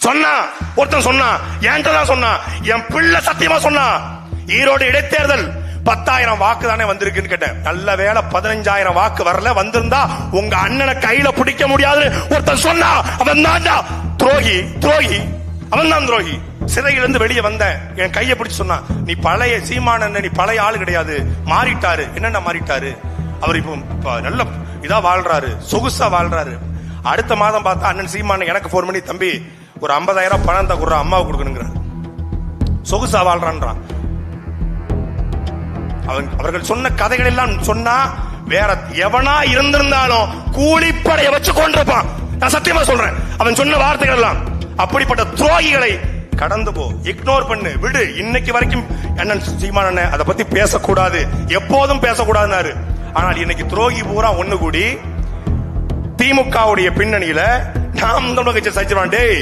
சொன்னா ஒருத்தன் சொன்னா என்கிட்ட தான் சொன்னா என் பிள்ளை சத்தியமா சொன்னா ஈரோடு இடைத்தேர்தல் பத்தாயிரம் வாக்கு தானே வந்திருக்குன்னு கேட்டேன். நல்ல வேளை பதினஞ்சாயிரம் வாக்கு வரல வந்திருந்தா உங்க அண்ணனை கையில பிடிக்க முடியாது ஒருத்தன் சொன்னா அவன் தான்டா துரோகி துரோகி. அவன் தான் துரோகி. சிறையிலிருந்து வெளியே வந்தேன். என் கையை பிடிச்சு சொன்னான் நீ பழைய சீமானன் நீ பழைய ஆளு கிடையாது. மாறிட்டாரு. என்னென்ன மாறிட்டாரு? அவர் இப்போ நல்ல இதா வாழ்றாரு. சொகுசா வாழ்றாரு. அடுத்த மாதம் பார்த்தா அண்ணன் சீமான் எனக்கு ஃபோன் பண்ணி தம்பி ஒரு 50000 பணம் தகுற அம்மாவுக்கு கொடுக்கணுங்கிறார். சொகுசா வாழ்றான்றான். அவன் அவர்கள் சொன்ன கதைகள் எல்லாம் சொன்னா வேற எவனா இருந்திருந்தாலும் கூலிப்படைய வச்சு கொண்டிருப்பான். நான் சத்தியமா சொல்றேன். அவன் சொன்ன வார்த்தைகள் எல்லாம் அப்படிப்பட்ட துரோகிகளை கடந்து போ இக்னோர் பண்ணு விடு. இன்னைக்கு வரைக்கும் அண்ணன் சீமான் அண்ணன் அதை பத்தி பேசக்கூடாது. எப்போதும் பேசக்கூடாதுனாரு ஆனால் இன்னைக்கு துரோகி பூரா ஒண்ணு கூடி திமுகவுடைய பின்னணியில நாம் தமிழக கட்சி சச்சிவான் டேய்